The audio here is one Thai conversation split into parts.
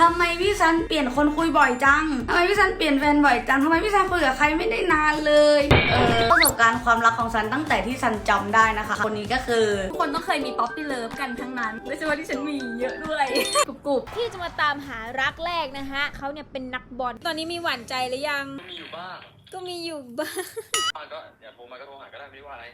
ทำไมพี่ซันเปลี่ยนคนคุยบ่อยจังทำไมพี่ซันเปลี่ยนแฟนบ่อยจังทำไมพี่ซันคุยกับใครไม่ได้นานเลย เออประสบการณ์ความรักของซันตั้งแต่ที่ซันจำได้นะคะ คนนี้ก็คือ ทุกคนต้องเคยมีป๊อปปี้เลิฟกันทั้งนั้นโดยเฉพาะที่ฉันมีเยอะด้วยกรุบที่จะมาตามหารักแรกนะฮะเขาเนี่ยเป็นนักบอลตอนนี้มีหวานใจหรือยัง มีอยู่บ้าง ก็มีอยู่บ้าง บ้างก็อย่าโทรมาก็โทรหาก็ได้ไม่ได้ว่าอะไร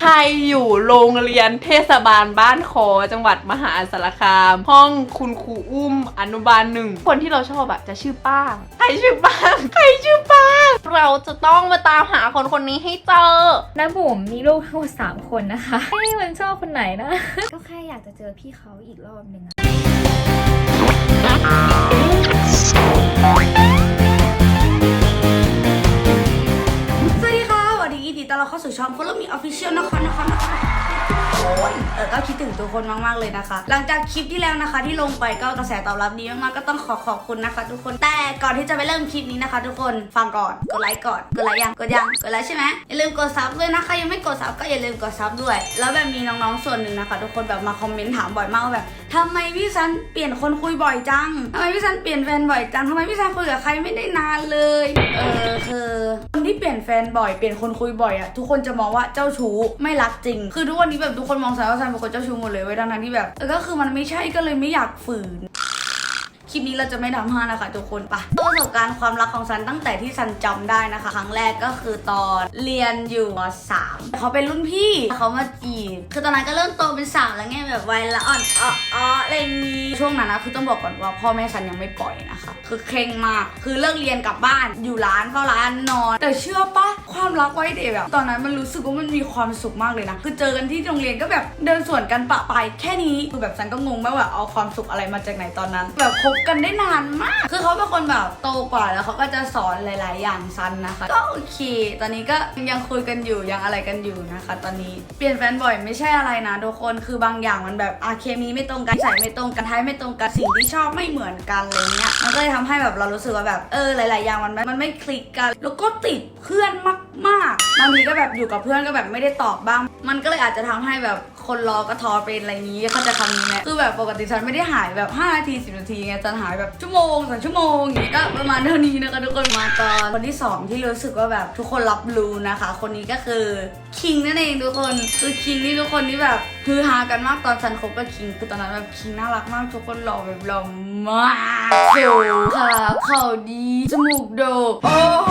ใครอยู่โรงเรียนเทศบาลบ้านคอจังหวัดมหาสารคาม ห้องคุณครูอุ้มอนุบาลหนึ่ง คนที่เราชอบอะจะชื่อป้าง ใครชื่อป้าง ใครชื่อป้าง เราจะต้องมาตามหาคนคนนี้ให้เจอน้าบุ๋มมีลูกทั้งหมดสามคนนะคะเอ้ยมันชอบคนไหนนะ ก็แค่อยากจะเจอพี่เขาอีกรอบหนึ่งอะ เราเข้าสู่ช่อง Follow Me Official นะคะนะคะนะคะ ทุกคนเออก็คิดถึงทุกคนมากๆเลยนะคะ หลังจากคลิปที่แล้วนะคะ ที่ลงไปก็กระแสตอบรับดีมากๆก็ต้องขอขอบคุณนะคะ ทุกคนแต่ก่อนที่จะไปเริ่มคลิปนี้นะคะ ทุกคนฟังก่อนกดไลค์ก่อนกดไลค์ยังกดยังกดไลค์ใช่ไหมอย่าลืมกดซับด้วยนะคะ ยังไม่กดซับก็อย่าลืมกดซับด้วย แล้วแบบมีน้องๆส่วนหนึ่งนะคะ ทุกคนแบบมาคอมเมนต์ถามบ่อยมากว่าแบบทำไมพี่ซันเปลี่ยนคนคุยบ่อยจังทำไมพี่ซันเปลี่ยนแฟนบ่อยจังทำไมพี่ซันคุยกับใครไม่ได้นานเลยเออคือคนที่เปลี่ยนแฟนบ่อยเปลี่ยนคนคุยบ่อยอะทุกคนจะมองว่าเจ้าชู้ไม่รักจริง คือทุกวันนี้แบบทุกคนมองสายว่าซันเป็นคนเจ้าชู้หมดเลยเว้ยดังนั้นที่แบบเออก็คือมันไม่ใช่ก็เลยไม่อยากฝืน คลิปนี้เราจะไม่ดราม่านะคะทุกคนปะประสบการณ์ความรักของซันตั้งแต่ที่ซันจำได้นะคะ ครั้งแรกก็คือตอนเรียนอยู่มสามเขาเป็นรุ่นพี่เขามาจีบคือตอนนั้นก็เริ่มโตเป็นสาวแล้วไงแบบวัยละอ่อนอ้อออะไรนี้ช่วงนั้นนะคือต้องบอกก่อนว่าพ่อแม่ซันยังไม่ปล่อยนะคะคือเคร่งมากคือเลิกเรียนกลับบ้านอยู่ร้านเฝ้าร้านนอน แต่เชื่อปะความรักวัยเด็กอะตอนนั้นมันรู้สึกว่ามันมีความสุขมากเลยนะคือเจอกันที่โรงเรียนก็แบบเดินสวนกันปะไปแค่นี้คือแบบซันก็งงมากว่าเอาความสุขอะไรมาจากไหนตอนนั้น แบบคบกันได้นานมาก คือเขาเป็นคนแบบโตกว่าแล้วเขาก็จะสอนหลาย ๆ อย่างซันนะคะ ก็โอเค ตอนนี้ก็ยังคุยกันอยู่ยังอะไรกันอยู่นะคะ ตอนนี้เปลี่ยนแฟนบ่อยไม่ใช่อะไรนะทุกคนคือบางอย่างมันแบบอาเคมีไม่ตรงกันใส่ไม่ตรงกันท้ายไม่ตรงกันสิ่งที่ชอบไม่เหมือนกันอะไรเงี้ยมันก็เลยทำให้แบบเรารู้สึกว่าแบบเออหลาย ๆ อย่างมันมันไม่คลิกกัน แล้วก็ติดเพื่อนมากๆบางทีก็แบบอยู่กับเพื่อนก็แบบไม่ได้ตอบบ้าง มันก็เลยอาจจะทำให้แบบ คนรอก็ทอเป็นอะไรงนี้เขาใจคำนี้ไหมคือแบบปกติฉันไม่ได้หายแบบ5นาที10นาทีไงฉันหายแบบชั่วโมงสองชั่วโมงอย่างนี้ก็ประมาณเท่านี้นะคะทุกคนมาตอนคนที่สองที่รู้สึกว่าแบบทุกคนรับรู้นะคะ คนนี้ก็คือคิงนั่นเองทุกคนคือคิงนี่ทุกคนที่แบบฮือฮากันมากตอนฉันคบกับคิงคือตอนนั้นแบบคิงน่ารักมากทุกคนหล่อแบบหล่อมากโถขาเข่าดีจมูกโด่งโอ้โห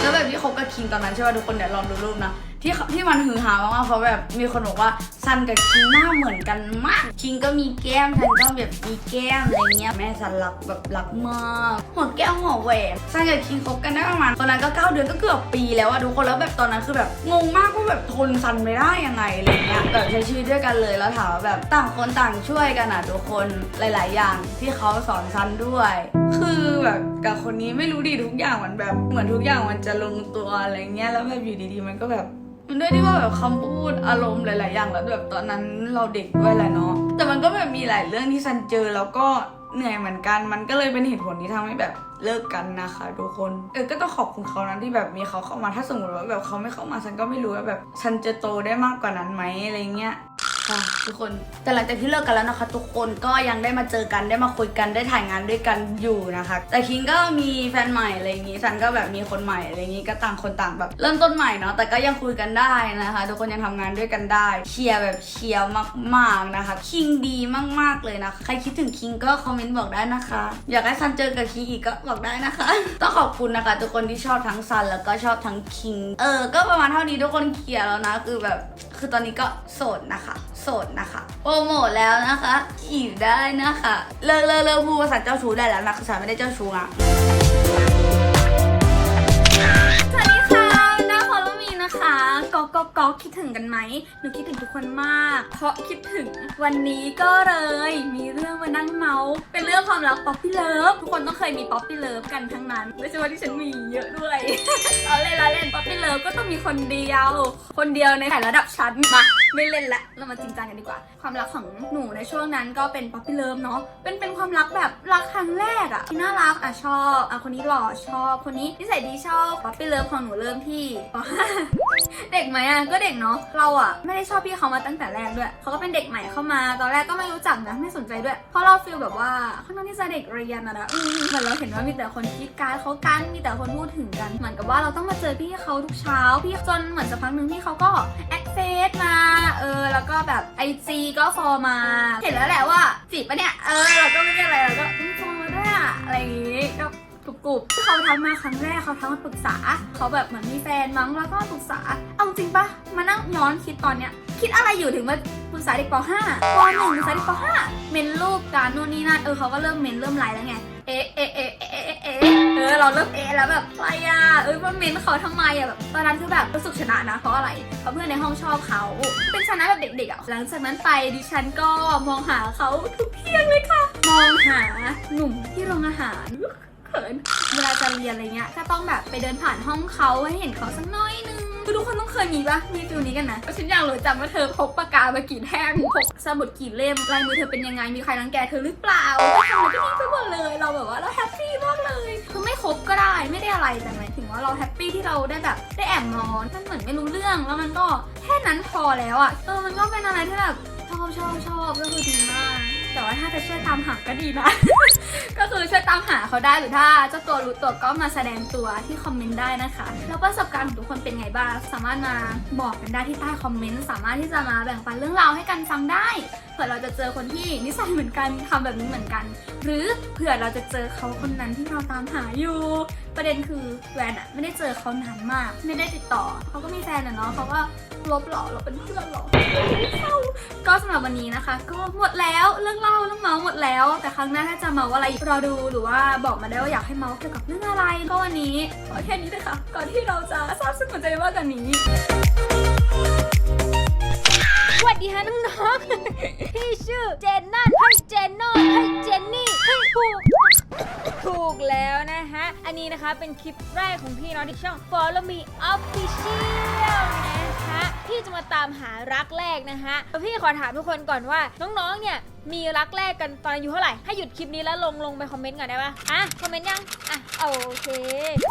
แล้วแบบที่คบกับคิงตอนนั้นใช่ป่ะทุกคนเดี๋ยวลองดูรูปนะ ที่เขาที่มันฮือฮามากๆเพราะแบบมีคนบอกว่าซันกับคิงหน้าเหมือนกันมาก คิงก็มีแก้มซันก็แบบมีแก้มอะไรเงี้ยแม่ซันรักแบบรักมากหัวแก้วหัวแหวนซันกับคิงคบกันได้ประมาณตอนนั้นก็9เดือนก็เกือบปีแล้วอะทุกคนแล้วแบบตอนนั้นคือแบบงงมากว่าแบบทนซันไม่ได้ยังไงอะไรเงี้ยแบบใช้ชีวิตด้วยกันเลยแล้วถามว่าแบบต่างคนต่างช่วยกันอะทุกคนหลาย ๆ อย่างที่เขาสอนซันด้วย คือแบบกับคนนี้ไม่รู้ดีทุกอย่างมันแบบเหมือนทุกอย่างมันจะลงตัวอะไรเงี้ยแล้วแบบอยู่ดีๆมันก็แบบ มันด้วยที่ว่าแบบคำพูดอารมณ์หลาย ๆ อย่างแล้วแบบตอนนั้นเราเด็กด้วยแหละเนาะแต่มันก็แบบมีหลายเรื่องที่ซันเจอแล้วก็เหนื่อยเหมือนกัน มันก็เลยเป็นเหตุผลที่ทำให้แบบเลิกกันนะคะทุกคน เออ ก็ต้องขอบคุณเขานะที่แบบมีเขาเข้ามา ถ้าสมมติว่าแบบเขาไม่เข้ามาฉันก็ไม่รู้ว่าแบบฉันจะโตได้มากกว่านั้นไหมอะไรเงี้ย ทุกคน แต่หลังจากที่เลิกกันแล้วนะคะ ทุกคนก็ยังได้มาเจอกันได้มาคุยกันได้ถ่ายงานด้วยกันอยู่นะคะ แต่คิงก็มีแฟนใหม่อะไรอย่างงี้ซันก็แบบมีคนใหม่อะไรอย่างงี้ก็ต่างคนต่างแบบ เริ่มต้นใหม่เนาะแต่ก็ยังคุยกันได้นะคะ ทุกคนยังทำงานด้วยกันได้เชียร์แบบเชียร์มากๆนะคะ คิงดีมากๆเลยนะคะใครคิดถึงคิงก็คอมเมนต์บอกได้นะคะ อยากให้ซันเจอกับคิงอีกก็บอกได้นะคะ ต้องขอบคุณนะคะ ทุกคนที่ชอบทั้งซันแล้วก็ชอบทั้งคิง เออ ก็ประมาณเท่านี้ทุกคนเคลียร์แล้วนะ คือแบบ คือตอนนี้ก็โสดนะคะ โสดนะคะโปรโมทแล้วนะคะอีกได้นะคะ เลิกเลิกเลิกพูดภาษาเจ้าชู้ได้แล้วนะคือฉันไม่ได้เจ้าชู้อะสวัสดีค่ะ นะคะก๊อกก๊อกก๊อกคิดถึงกันไหมหนูคิดถึงทุกคนมาก เพราะคิดถึงวันนี้ก็เลย มีเรื่องมานั่งเมาส์เป็นเรื่องความรักป๊อปปี้เลิฟทุกคนต้องเคยมีป๊อปปี้เลิฟกันทั้งนั้นโดยเฉพาะที่ฉันมีเยอะด้วย เอาเล่นละเล่นป๊อปปี้เลิฟก็ต้องมีคนเดียว คนเดียวในแต่ระดับชั้นมาไม่เล่นละเรามาจริงจังกันดีกว่า ความรักของหนูในช่วงนั้นก็เป็นป๊อปปี้เลิฟเนาะเป็นเป็นความรักแบบรักครั้งแรกอะที่น่ารักอะชอบอะคนนี้หล่อชอบคนนี้นิสัยดีชอบป๊อปปี้เลิฟของหนูเริ่มที่ป .5 เด็กไหมอะก็เด็กเนาะเราอะไม่ได้ชอบพี่เขามาตั้งแต่แรกด้วยเขาก็เป็นเด็กใหม่เข้ามาตอนแรกก็ไม่รู้จักนะไม่สนใจด้วย เพราะเราฟีลแบบว่าค่อนข้างที่จะเด็กเรียนอะนะอืมเหมือนเราเห็นว่ามีแต่คนคิดการดเขากันมีแต่คนพูดถึงกันเหมือนกับว่าเราต้องมาเจอพี่เขาทุกเช้า พี่จนเหมือนสักพักหนึ่งพี่เขาก็แอคเซสมาเออแล้วก็แบบไอจีก็ฟอลมา เห็นแล้วแหละว่าจีบปะเนี่ยเออเราก็ไม่ได้อะไรเราก็ฟอลด้วยอะอะไรอย่างงี้ก็ กรุบกรุบที่เขาทักมาครั้งแรกเขาทักมาปรึกษา เขาแบบเหมือนมีแฟนมั้งแล้วก็ปรึกษา เอาจริงปะมานั่งย้อนคิดตอนเนี้ย คิดอะไรอยู่ถึงมาปรึกษาเด็กป .5 ป .1 ปรึกษาเด็กป .5 เมนรูปการนู่นนี่นั่นเออเขาก็เริ่มเมนเริ่มไลน์แล้วไงเอะเอะเอะเอะเอะเอะเออเราเริ่มเอะแล้วแบบอะไรอะเออมาเมนเขาทำไมอะแบบตอนนั้นคือแบบรู้สึกชนะนะเพราะอะไรเพราะเพื่อนในห้องชอบเขาเป็นชนะแบบเด็กๆอะหลังจากนั้นไปดิฉันก็มองหาเขาทุกเที่ยงเลยค่ะ มองหาหนุ่มที่โรงอาหาร ขิน เวลาจะเรียนอะไรเงี้ยก็ต้องแบบไปเดินผ่านห้องเขาให้เห็นเขาสักหน้อยนึงคือทุกคนต้องเคยมีปะมีฟิลนี้กันนะก็ฉันอยากรู้จังว่าเธอพกปากกามากี่แท่งพกสมุดกี่เล่มลายมือเธอเป็นยังไงมีใครรังแกเธอหรือเปล่าทำอะไรก็ดีไปหมดเลยเราแบบว่าเราแฮปปี้มากเลยคือไม่คบก็ได้ไม่ได้อะไรแต่หมายถึงว่าเราแฮปปี้ที่เราได้แบบได้แอบมองมันเหมือนไม่รู้เรื่องแล้วมันก็แค่นั้นพอแล้วอะเออมันก็เป็นอะไรที่แบบชอบชอบชอบก็คือดีมาก แต่ว่าถ้าจะช่วยตามหาก็ดีนะ ก็คือช่วยตามหาเขาได้หรือถ้าเจ้าตัวรู้ตัวก็มาแสดงตัวที่คอมเมนต์ได้นะคะ แล้วประสบการณ์ของทุกคนเป็นไงบ้าง สามารถมาบอกกันได้ที่ใต้คอมเมนต์ สามารถที่จะมาแบ่งปันเรื่องราวให้กันฟังได้เผื่อเราจะเจอคนที่นิสัยเหมือนกันทำแบบนี้เหมือนกัน หรือเผื่อเราจะเจอเขาคนนั้นที่เราตามหาอยู่ ประเด็นคือแวนอะไม่ได้เจอเขานานมาก ไม่ได้ติดต่อเขาก็มีแฟนอะเนาะเขาก็ลบหรอเราเป็นเพื่อนหรอเศร้าก็สำหรับวันนี้นะคะ ก็หมดแล้วเรื่องเล่าเรื่องเมาส์หมดแล้ว แต่ครั้งหน้าถ้าจะเมาอะไรรอดูหรือว่าบอกมาได้ว่าอยากให้เมาส์เกี่ยวกับเรื่องอะไรก็วันนี้ขอแค่นี้เลยค่ะก่อนที่เราจะทราบซึ้งหัวใจมากกว่านี้ นี้นะคะ เป็นคลิปแรกของพี่เนาะที่ช่อง Follow Me Official นะคะพี่จะมาตามหารักแรกนะฮะแล้วพี่ขอถามทุกคนก่อนว่า น้องๆ เนี่ยมีรักแรกกันตอนอายุเท่าไหร่ ให้หยุดคลิปนี้แล้วลงลงไปคอมเมนต์ก่อนได้ปะอะ คอมเมนต์ยัง อะ โอเค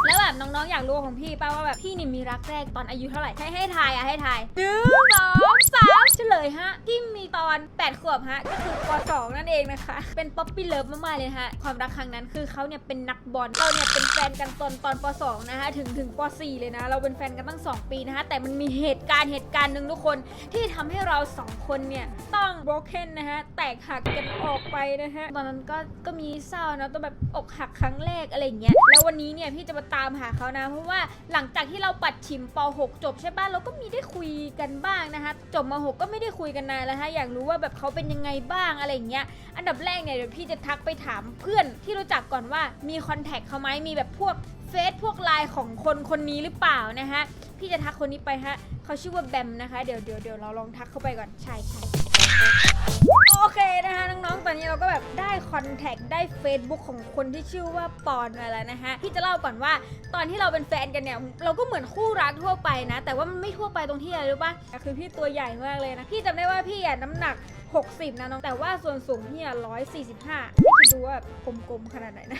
แล้วแบบน้องๆ อยากรู้ของพี่ป่ะว่าแบบพี่นี่มีรักแรกตอนอายุเท่าไหร่ ให้ให้ทายอะให้ทายหนึ่งสองสามเฉลยฮะ ที่มีตอน 8 ขวบฮะ ก็คือป .2 นั่นเองนะคะ เป็นป๊อปปี้เลิฟมากๆเลยฮะ ความรักครั้งนั้นคือเขาเนี่ยเป็นนักบอลเราเนี่ยเป็นแฟนกันตอนตอนป .2 นะคะถึงถึงป .4 เลยนะ เราเป็นแฟนกันตั้ง 2 ปีนะคะแต่มันมีเหตุการณ์เหตุการณ์หนึ่งทุกคนที่ทำให้เราสองคนเนี่ยต้อง broken นะฮะ แตกหักกันออกไปนะฮะ ตอนนั้นก็ก็มีเศร้านะต้องแบบอกหักครั้งแรกอะไรเงี้ย แล้ววันนี้เนี่ยพี่จะมาตามหาเขานะ เพราะว่าหลังจากที่เราปัดชิมป .6 จบใช่ป่ะเราก็มีได้คุยกันบ้างนะคะ จบม .6 ก็ไม่ได้คุยกันนานแล้วฮะ อยากรู้ว่าแบบเขาเป็นยังไงบ้างอะไรเงี้ย อันดับแรกเนี่ยเดี๋ยวพี่จะทักไปถามเพื่อนที่รู้จักก่อนว่ามีคอนแทคเขาไหมมีแบบพวก ฟซพวกไลน์ของคนคนนี้หรือเปล่านะฮะ พี่จะทักคนนี้ไปฮะเขาชื่อว่าแบมนะคะ เดี๋ยวเดี๋ยวเดี๋ยวเราลองทักเข้าไปก่อน ใช่ใช่โอเคนะคะน้องๆ ตอนนี้เราก็แบบได้คอนแทคได้ Facebook ของคนที่ชื่อว่าปอนมาแล้วนะคะพี่จะเล่าก่อนว่าตอนที่เราเป็นแฟนกันเนี่ยเราก็เหมือนคู่รักทั่วไปนะ แต่ว่ามันไม่ทั่วไปตรงที่อะไรรู้ปะคือพี่ตัวใหญ่มากเลยนะพี่จำได้ว่าพี่อะน้ำหนัก 60 นะน้องแต่ว่าส่วนสูงพี่อะ145ไม่คิดดูว่าแบบกลมๆขนาดไหนนะ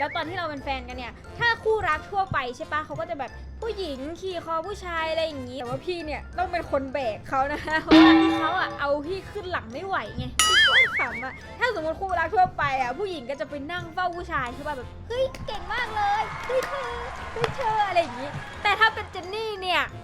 แล้วตอนที่เราเป็นแฟนกันเนี่ย ถ้าคู่รักทั่วไปใช่ปะเขาก็จะแบบผู้หญิงขี่คอผู้ชายอะไรอย่างงี้ แต่ว่าพี่เนี่ยต้องเป็นคนแบกเขานะคะเพราะว่าเขาอะเอาพี่ขึ้นหลังไม่ไหวไงพี่ขำอะถ้าสมมติคู่รักทั่วไปอะผู้หญิงก็จะไปนั่งเฝ้าผู้ชายใช่ปะแบบเฮ้ยเก่งมากเลยเฮ้ยเธอเฮ้ยเธออะไรอย่างงี้ แต่ถ้าเป็นเจนนี่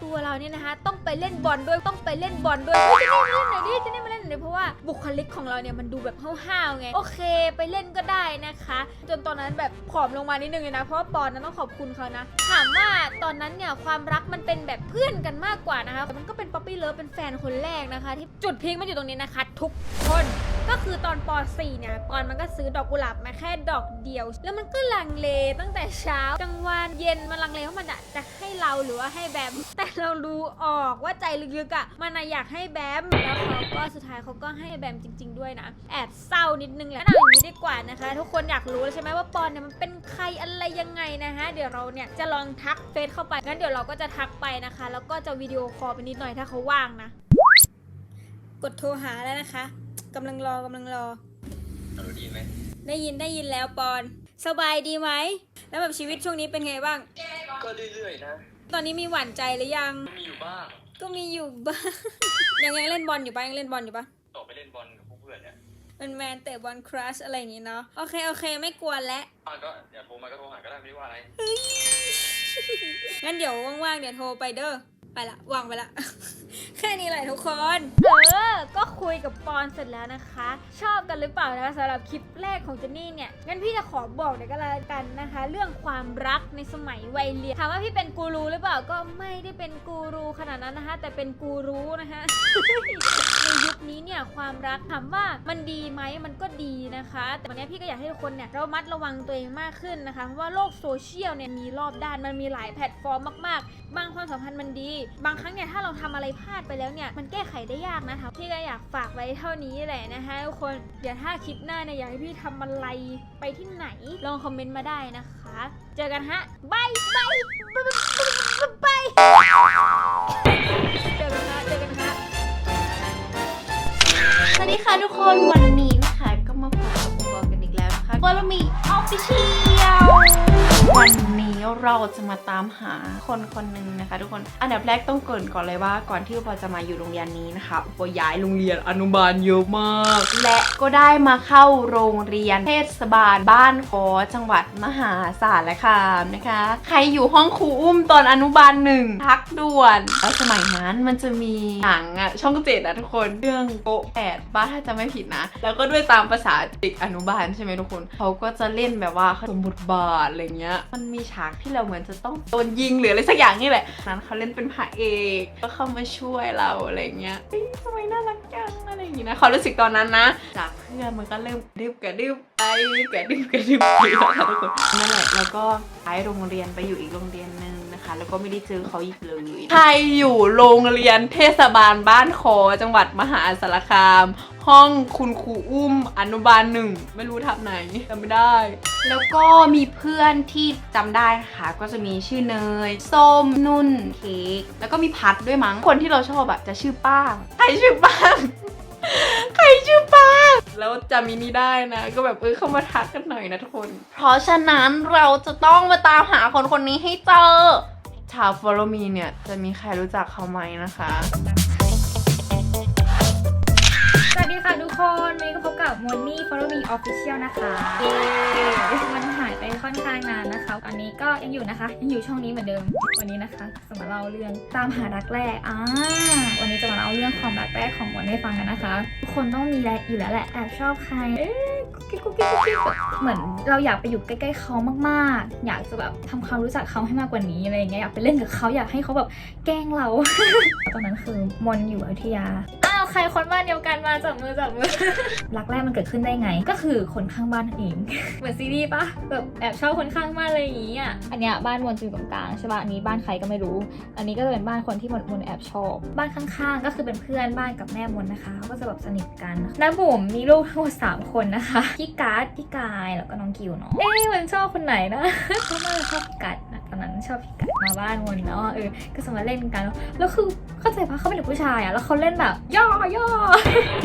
ตัวเราเนี่ยนะคะ ต้องไปเล่นบอลด้วยต้องไปเล่นบอลด้วยเฮ้ยเจนนี่มาเล่นหน่อยดิเจนนี่มาเล่นหน่อยดิเพราะว่าบุคลิกของเราเนี่ยมันดูแบบห้าวๆไงโอเค ไปเล่นก็ได้นะคะ จนตอนนั้นแบบผอมลงมานิดนึงเลยนะเพราะว่าปอนนั้นต้องขอบคุณเขานะถามว่าตอนนั้นเนี่ยความรักมันเป็นแบบเพื่อนกันมากกว่านะคะแต่มันก็เป็นป๊อปปี้เลิฟเป็นแฟนคนแรกนะคะ ที่จุดพีคมันอยู่ตรงนี้นะคะ ทุกคน ก็คือตอนป .4 เนี่ยปอนมันก็ซื้อดอกกุหลาบมาแค่ดอกเดียว แล้วมันก็ลังเลตั้งแต่เช้ากลางวันเย็นมันลังเลว่ามันอะจะให้เราหรือว่าให้แบมแต่เรารู้ออกว่าใจลึกๆอะมันอะอยากให้แบมแล้วเขาก็สุดท้ายเขาก็ให้แบมจริง ๆ ด้วยนะแอบเศร้านิดนึงแหละงั้นเอาอย่างนี้ดีกว่านะคะ ทุกคนอยากรู้แล้วใช่ไหมว่าปอนเนี่ยมันเป็นใครอะไรยังไงนะคะ เดี๋ยวเราเนี่ยจะลองทักเฟซเข้าไปงั้นเดี๋ยวเราก็จะทักไปนะคะ แล้วก็จะวิดีโอคอลไปนิดหน่อยถ้าเขาว่างนะ กดโทรหาแล้วนะคะ กำลังรอกำลังรอ เออดีไหมได้ยินได้ยินแล้วปอน สบายดีไหม แล้วแบบชีวิตช่วงนี้เป็นไงบ้าง ก็เรื่อยๆนะ ตอนนี้มีหวานใจหรือยัง มีอยู่บ้าง ก็มีอยู่บ้าง ยังยังเล่นบอลอยู่ปะยังเล่นบอลอยู่ปะต่อไปเล่นบอลกับพวกเพื่อนเนี่ยเป็นแมนเตะบอลครัชอะไรอย่างงี้เนาะ โอเคโอเคไม่กวนแล้วบ้านก็อย่าโทรมาก็โทรหาก็ได้ไม่ได้ว่าอะไร งั้นเดี๋ยวว่างๆเดี๋ยวโทรไปเด้อ ไปละวางไปละ แค่นี้แหละทุกคน เออ ก็คุยกับปอนเสร็จแล้วนะคะ ชอบกันหรือเปล่านะคะสำหรับคลิปแรกของเจนนี่เนี่ย งั้นพี่จะขอบอกเดี๋ยวก็แล้วกันนะคะ เรื่องความรักในสมัยวัยเรียน ถามว่าพี่เป็นกูรูหรือเปล่า ก็ไม่ได้เป็นกูรูขนาดนั้นนะคะ แต่เป็นกูรู้นะคะ ยุคนี้เนี่ยความรักถามว่ามันดีไหมมันก็ดีนะคะ แต่วันนี้พี่ก็อยากให้ทุกคนเนี่ยระมัดระวังตัวเองมากขึ้นนะคะเพราะว่าโลกโซเชียลเนี่ยมีรอบด้านมันมีหลายแพลตฟอร์มมากๆ บางความสัมพันธ์มันดี บางครั้งเนี่ยถ้าเราทำอะไรพลาดไปแล้วเนี่ยมันแก้ไขได้ยากนะคะพี่ก็อยากฝากไว้เท่านี้แหละนะคะทุกคนเดี๋ยวถ้าคลิปหน้าเนี่ยอยากให้พี่ทำอะไรไปที่ไหนลองคอมเมนต์มาได้นะคะ เจอกันฮะบายบายบาย ทุกคนวันนี้นะคะก็มาพบกับอุบลกันอีกแล้วนะคะก็เรามีออฟฟิเชีย เราจะมาตามหาคนคนหนึ่งนะคะ ทุกคนอันดับแรกต้องเกรินก่อนเลยว่า ก่อนที่อุปจะมาอยู่โรงเรียนนี้นะคะอุปย้ายโรงเรียนอนุบาลเยอะมาก และก็ได้มาเข้าโรงเรียนเทศบาลบ้านขอจังหวัดมหาสารคามนะคะ ใครอยู่ห้องครูอุ้มตอนอนุบาลหนึ่งทักด่วนแล้วสมัยนั้นมันจะมีหนังอะช่องเจ็ดอะทุกคนเรื่องโกะแปดบ้าถ้าจะไม่ผิดนะ แล้วก็ด้วยตามภาษาเด็กอนุบาลใช่ไหมทุกคนเขาก็จะเล่นแบบว่าสมบทบาทอะไรเงี้ยมันมีฉากที่เราเหมือนจะต้องโดนยิงหรืออะไรสักอย่างนี่แหละ นั้นเขาเล่นเป็นพระเอกก็เข้ามาช่วยเราอะไรเงี้ยทำไมน่ารักจังอะไรอย่างงี้นะความรู้สึกตอนนั้นนะ จากเพื่อนมันก็เริ่มดึบกระดึบไปกระดึบกระดึบไปทุกคนนั่นแหละแล้วก็ย้ายโรงเรียนไปอยู่อีกโรงเรียนนึง นะคะ แล้วก็ไม่ได้เจอเขาอีกเลยใครอยู่โรงเรียนเทศบาลบ้านคอจังหวัดมหาสารคาม ห้องคุณครูอุ้มอนุบาลหนึ่ง ไม่รู้ทับไหนจำไม่ได้ แล้วก็มีเพื่อนที่จำได้ค่ะก็จะมีชื่อเนย ส้มนุ่นเค้กแล้วก็มีพัดด้วยมั้งคนที่เราชอบอะจะชื่อป้างใครชื่อป้าง ใครชื่อป้างแล้วจำมินี่ได้นะ ก็แบบเออเข้ามาทักกันหน่อยนะทุกคน เพราะฉะนั้นเราจะต้องมาตามหาคนคนนี้ให้เจอ ชาว Follow Me เนี่ย จะมีใครรู้จักเขาไหมนะคะ สวัสดีค่ะทุกคนวันนี้ กับมอนนี่ Follow Me Official นะคะเย้มันหายไปค่อนข้างนานนะคะ ตอนนี้ก็ยังอยู่นะคะ ยังอยู่ช่องนี้เหมือนเดิม วันนี้นะคะจะมาเล่าเรื่องตามหารักแรกอ่าวันนี้จะมาเล่าเรื่องความรักแรกของมอนให้ฟังกันนะคะ ทุกคนต้องมีแหละอยู่แล้วแหละแอบชอบใครเอ๊ะกุ๊กกิ๊กกุ๊กกิ๊กกุ๊กกิ๊กแบบเหมือนเราอยากไปอยู่ใกล้ๆเขามากๆ อยากจะแบบทำความรู้จักเขาให้มากกว่านี้อะไรอย่างเงี้ยอยากไปเล่นกับเขาอยากให้เขาแบบแกล้งเรา ตอนนั้นคือมอนอยู่อยุธยา รคนบ้านเดียวกันมาจับมือจับมือ รักแรกมันเกิดขึ้นได้ไง ก็คือคนข้างบ้านนั่นเอง เหมือนซีรีส์ปะแบบแอบชอบคนข้างบ้านอะไรอย่างงี้อะ อันเนี้ยบ้านมนจะอยู่ตรงกลางใช่ปะอันนี้บ้านใครก็ไม่รู้ อันนี้ก็จะเป็นบ้านคนที่มนมนแอบชอบ บ้านข้างๆ ก็คือเป็นเพื่อนบ้านกับแม่มนนะคะเขาก็จะแบบสนิทกันน้าบุ๋มมีลูกทั้งหมดสามคนนะคะพี่การ์ดพี่กายแล้วก็น้องกิวเนาะ เอ๊ะมันชอบคนไหนนะเขามาชอบพี่กัดนะตอนนั้นชอบพี่กัด มาบ้านมนเนาะเออก็จะมาเล่นกัน แล้วคือเข้าใจปะเขาเป็นเด็กผู้ชายอะแล้วเขาเล่นแบบ ย่อย่อ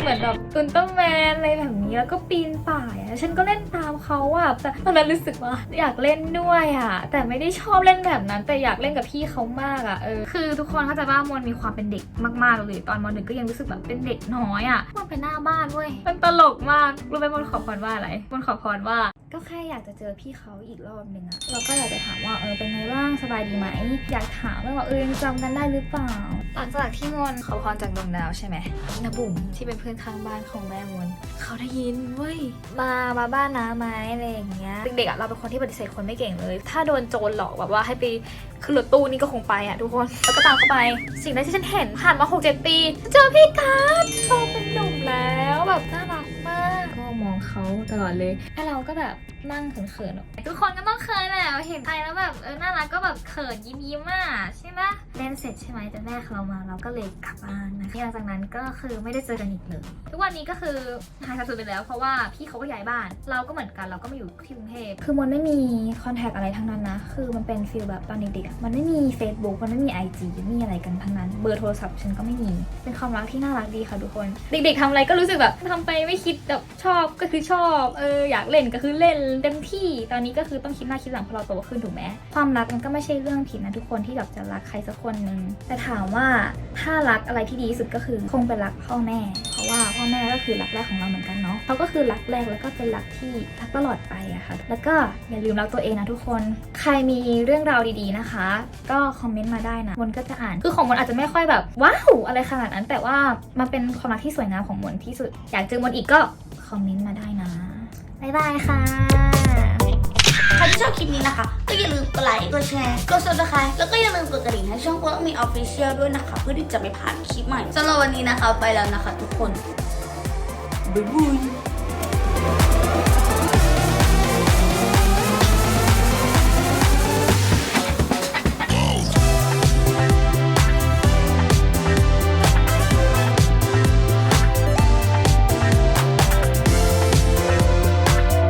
เหมือนแบบตุนเตอร์แมนอะไรแบบนี้แล้วก็ปีนป่ายอะฉันก็เล่นตามเขาอะแต่ตอนนั้นรู้สึกว่าอยากเล่นด้วยอะแต่ไม่ได้ชอบเล่นแบบนั้น แต่อยากเล่นกับพี่เขามากอะเออคือทุกคนเข้าใจว่ามนมีความเป็นเด็กมากๆเลยตอนมหนึ่งก็ยังรู้สึกแบบเป็นเด็กน้อยอะมันเป็นหน้าบ้านเว้ยมันตลกมากรู้ไหมมนขอพรว่าอะไรมนขอพรว่า ก็แค่อยากจะเจอพี่เขาอีกรอบหนึ่งอะเราก็อยากจะถามว่าเออเป็นไงบ้างสบายดีไหมอยากถามเลยว่าเออยังจำกันได้หรือเปล่า หลังจากที่มนเขาพรจากดวงดาวใช่ไหมนาบุ๋มที่เป็นเพื่อนข้างบ้านของแม่มนเขาได้ยินเว้ยมามาบ้านน้าไหมอะไรอย่างเงี้ยเด็กๆอะเราเป็นคนที่ปฏิเสธคนไม่เก่งเลย ถ้าโดนโจรหลอกแบบว่าให้ไปขึ้นรถตู้นี่ก็คงไปอะทุกคนแล้วก็ตามเข้าไป สิ่งแรกที่ฉันเห็นผ่านมาหกเจ็ดปีเจอพี่การ์ดโตเป็นหนุ่มแล้วแบบน่ารักมากก็มองเขาตลอดเลยแล้วเราก็แบบ นั่งเขินๆอะทุกคนก็ต้องเคยแหละเห็นใครแล้วแบบเออน่ารักก็แบบเขินยิ้มยิ้มๆอะใช่ไหมเล่นเสร็จใช่ไหมแต่แม่เรามาเราก็เลยกลับบ้านนะที่หลังจากนั้นก็คือไม่ได้เจอกันอีกเลยทุกวันนี้ก็คือหายสาบสูญไปแล้ว เพราะว่าพี่เขาก็ย้ายบ้าน เราก็เหมือนกันเราก็มาอยู่ที่กรุงเทพคือมันไม่มีคอนแทคอะไรทั้งนั้นนะคือมันเป็นฟีลแบบตอนเด็กๆอะมันไม่มี Facebook มันไม่มี IG ไม่มีอะไรกันทั้งนั้น เบอร์โทรศัพท์ฉันก็ไม่มีเป็นความรักที่น่ารักดีค่ะทุกคน เด็ก ๆทำอะไรก็รู้สึกแบบทำไปไม่คิดแบบชอบก็คือชอบเอออยากเล่นก็คือเล่นเต็มที่ ตอนนี้ก็คือต้องคิดหน้าคิดหลังพอเราโตขึ้นถูกไหมความรักมันก็ไม่ใช่เรื่องผิดนะทุกคนที่แบบจะรักใครสักคนหนึ่งแต่ถามว่าถ้ารักอะไรที่ดีที่สุดก็คือคงเป็นรักพ่อแม่ เพราะว่าพ่อแม่ก็คือรักแรกของเราเหมือนกันเนาะเขาก็คือรักแรกแล้วก็เป็นรักที่รักตลอดไปอะค่ะ แล้วก็อย่าลืมรักตัวเองนะทุกคน ใครมีเรื่องราวดีๆนะคะ ก็คอมเมนต์มาได้นะมนก็จะอ่าน คือของมนอาจจะไม่ค่อยแบบ ว้าวอะไรขนาดนั้น แต่ว่ามันเป็นความรักที่สวยงามของมนที่สุด อยากเจอมนอีกก็คอมเมนต์มาได้นะ บ๊ายบายค่ะ ใครที่ชอบคลิปนี้นะคะ ก็อย่าลืมกดไลค์ กดแชร์ กด subscribe แล้วก็อย่าลืมกดกระดิ่งให้ช่องโฟล์มีออฟฟิเชียลด้วยนะคะ เพื่อที่จะไม่พลาดคลิปใหม่สำหรับวันนี้นะคะ ไปแล้วนะคะ ทุกคนบ๊ายบาย